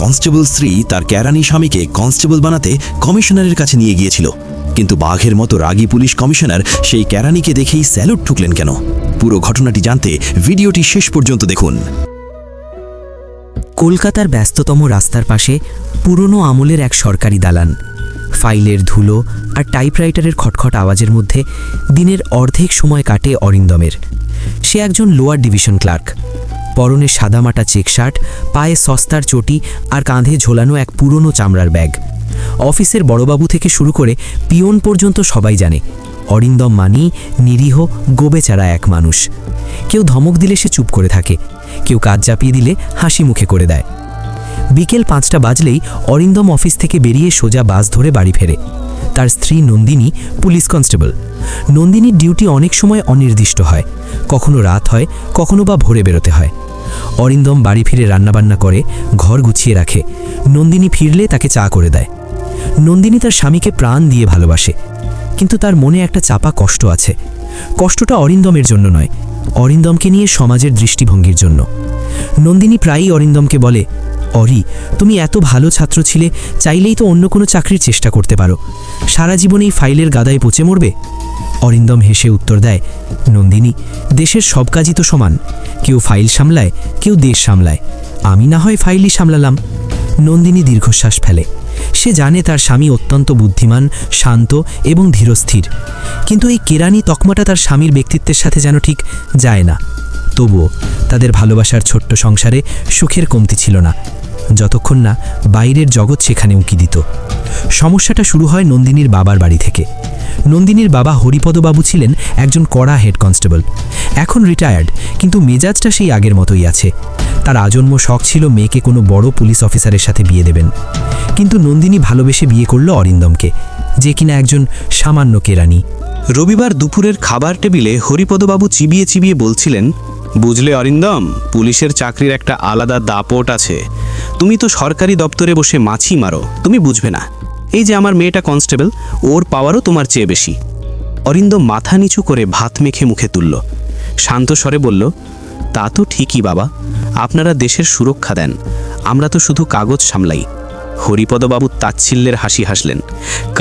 Constable স্ত্রী তার ক্যারানি স্বামীকে কনস্টেবল বানাতে কমিশনারের কাছে নিয়ে গিয়েছিল। কিন্তু বাঘের মতো রাগী পুলিশ কমিশনার সেই ক্যারানিকে দেখেই স্যালুট ঠুকলেন কেন? পুরো ঘটনাটি জানতে ভিডিওটি শেষ পর্যন্ত দেখুন। কলকাতার ব্যস্ততম রাস্তার পাশে পুরনো আমলের এক সরকারি দালান। ফাইলের ধুলো আর টাইপরাইটারের খটখট আওয়াজের মধ্যে দিনের অর্ধেক সময় কাটে অরিন্দমের। সে একজন লোয়ার ডিভিশন ক্লার্ক। পরনে সাদামাটা চেক শার্ট, পায়ে সস্তার চটি আর কাঁধে ঝোলানো এক পুরনো চামড়ার ব্যাগ। অফিসের বড়বাবু থেকে শুরু করে পিয়ন পর্যন্ত সবাই জানে, অরিন্দম মানি, নিরীহ, গোবেচারা এক মানুষ। কেউ ধমক দিলে সে চুপ করে থাকে, কেউ কাজ চাপিয়ে দিলে হাসি মুখে করে দেয়। বিকেল পাঁচটা বাজলেই অরিন্দম অফিস থেকে বেরিয়ে সোজা বাস ধরে বাড়ি ফেরে। তার স্ত্রী নন্দিনী পুলিশ কনস্টেবল। নন্দিনীর ডিউটি অনেক সময় অনির্দিষ্ট হয়। কখনো রাত হয়, কখনো বা ভোরে বেরোতে হয়। অরিন্দম বাড়ি ফিরে রান্নাবান্না করে ঘর গুছিয়ে রাখে। নন্দিনী ফিরলে তাকে চা করে দেয়। নন্দিনী তার স্বামীকে প্রাণ দিয়ে ভালোবাসে। কিন্তু তার মনে একটা চাপা কষ্ট আছে। কষ্টটা অরিন্দমের জন্য নয়, অরিন্দমকে নিয়ে সমাজের দৃষ্টিভঙ্গির জন্য। নন্দিনী প্রায়ই অরিন্দমকে বলে অরি, তুমি এত ভালো ছাত্র ছিলে, চাইলেই তো অন্য কোনো চাকরির চেষ্টা করতে পারো। সারা জীবন এই ফাইলের গাদায় পচে মরবে? অরিন্দম হেসে উত্তর দেয়, নন্দিনী, দেশের সব কাজই তো সমান। কেউ ফাইল সামলায়, কেউ দেশ সামলায়। আমি না হয় ফাইলই সামলালাম। নন্দিনী দীর্ঘশ্বাস ফেলে। সে জানে তার স্বামী অত্যন্ত বুদ্ধিমান, শান্ত এবং ধীরস্থির। কিন্তু এই কেরানি তকমাটা তার স্বামীর ব্যক্তিত্বের সাথে যেন ঠিক যায় না। তবুও তাদের ভালোবাসার ছোট্ট সংসারে সুখের কমতি ছিল না। যতক্ষণ না বাইরের জগৎ সেখানে উঁকি দিত। সমস্যাটা শুরু হয় নন্দিনীর বাবার বাড়ি থেকে। নন্দিনীর বাবা হরিপদবাবু ছিলেন একজন কড়া হেড কনস্টেবল। এখন রিটায়ার্ড কিন্তু মেজাজটা সেই আগের মতোই আছে। তার আজন্ম শখ ছিল মেয়েকে কোনো বড় পুলিশ অফিসারের সাথে বিয়ে দেবেন। কিন্তু নন্দিনী ভালোবেসে বিয়ে করল অরিন্দমকে, যে কিনা একজন সামান্য কেরানি। রবিবার দুপুরের খাবার টেবিলে হরিপদবাবু চিবিয়ে চিবিয়ে বলছিলেন, বুঝলে অরিন্দম, পুলিশের চাকরির একটা আলাদা দাপট আছে। তুমি তো সরকারি দপ্তরে বসে মাছি মারো, তুমি বুঝবে না। এই যে আমার মেয়েটা কনস্টেবল, ওর পাওয়ারও তোমার চেয়ে বেশি। অরিন্দ মাথা নিচু করে ভাত মেখে মুখে তুলল। শান্ত স্বরে বলল, তা তো ঠিকই বাবা, আপনারা দেশের সুরক্ষা দেন, আমরা তো শুধু কাগজ সামলাই। হরিপদবাবু তাচ্ছিল্যের হাসি হাসলেন,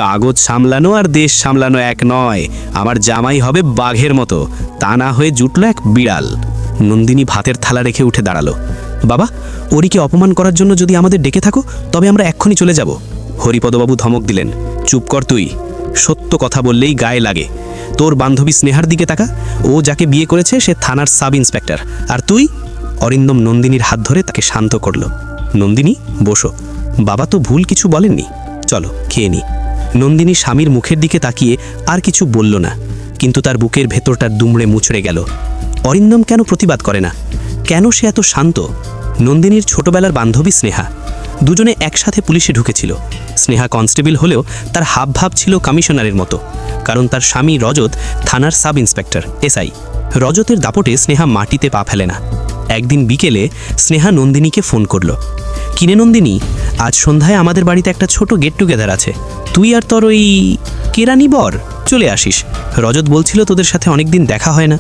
কাগজ সামলানো আর দেশ সামলানো এক নয়, আমার জামাই হবে বাঘের মতো, তা না হয়ে জুটল এক বিড়াল। নন্দিনী ভাতের থালা রেখে উঠে দাঁড়াল। বাবা, ওরিকে অপমান করার জন্য যদি আমাদের ডেকে থাকো, তবে আমরা এক্ষুনি চলে যাব। হরিপদবাবু ধমক দিলেন। চুপ কর তুই। সত্য কথা বললেই গায়ে লাগে। তোর বান্ধবী স্নেহার দিকে তাকা। ও যাকে বিয়ে করেছে, সে থানার সাব ইন্সপেক্টর আর তুই? অরিন্দম নন্দিনীর হাত ধরে তাকে শান্ত করল। নন্দিনী, বসো। বাবা তো ভুল কিছু বলেননি। চলো, খেয়ে নি। নন্দিনী স্বামীর মুখের দিকে তাকিয়ে আর কিছু বলল না। কিন্তু তার বুকের ভেতরটা দুমড়ে মুচড়ে গেল। অরিন্দম কেন প্রতিবাদ করে না? কেন সে এত শান্ত? নন্দিনীর ছোটবেলার বান্ধবী স্নেহা। দুজনে একসাথে পুলিশে ঢুকেছিল। স্নেহা কনস্টেবল হলেও তার হাব ভাব ছিল কমিশনারের মতো। কারণ তার স্বামী রজত থানার সাব ইন্সপেক্টর এসআই। রজতের দাপটে স্নেহা মাটিতে পা ফেলে না। একদিন বিকেলে স্নেহা নন্দিনীকে ফোন করল। কিনে নন্দিনী, আজ সন্ধ্যায় আমাদের বাড়িতে একটা ছোট গেট টুগেদার আছে। তুই আর তোর ওই কেরানি বর চলে আসিস। রজত বলছিল তোদের সাথে অনেকদিন দেখা হয় না।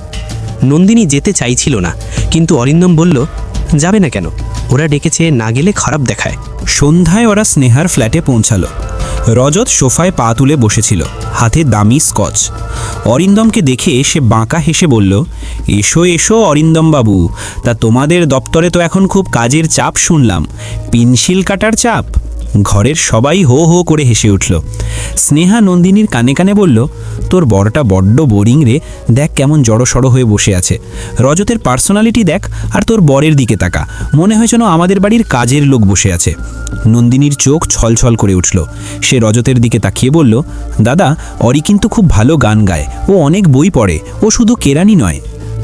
নন্দিনী যেতে চাইছিল না। কিন্তু অরিন্দম বলল, যাবে না কেন? ওরা ডেকেছে না গেলে খারাপ দেখায়। সন্ধ্যায় ওরা স্নেহার ফ্ল্যাটে পৌঁছালো। রজত সোফায় পা তুলে বসেছিল, হাতে দামি স্কচ। অরিন্দমকে দেখে সে বাঁকা হেসে বলল, এসো এসো অরিন্দম বাবু তা তোমাদের দপ্তরে তো এখন খুব কাজের চাপ শুনলাম। পিনশিল কাটার চাপ? ঘরের সবাই হো হো করে হেসে উঠল। স্নেহা নন্দিনীর কানে কানে বলল, তোর বড়টা বড্ড বোরিং রে, দেখ কেমন জড়সড় হয়ে বসে আছে। রজতের পার্সোনালিটি দেখ আর তোর বরের দিকে তাকা, মনে হয় যেন আমাদের বাড়ির কাজের লোক বসে আছে। নন্দিনীর চোখ ছলছল করে উঠল। সে রজতের দিকে তাকিয়ে বলল, দাদা, অরি কিন্তু খুব ভালো গান গায়, ও অনেক বই পড়ে, ও শুধু কেরানি নয়।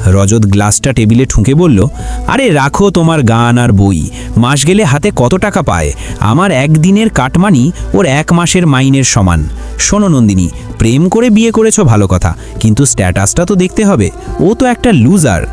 রজত গ্লাসটা টেবিলে ঠুঁকে বলল, আরে রাখো তোমার গান আর বই। মাস গেলে হাতে কত টাকা পায়? আমার একদিনের কাটমানি ওর এক মাসের মাইনের সমান। শোনো নন্দিনী, প্রেম করে বিয়ে করেছ ভালো কথা, কিন্তু স্ট্যাটাসটা তো দেখতে হবে। ও তো একটা লুজার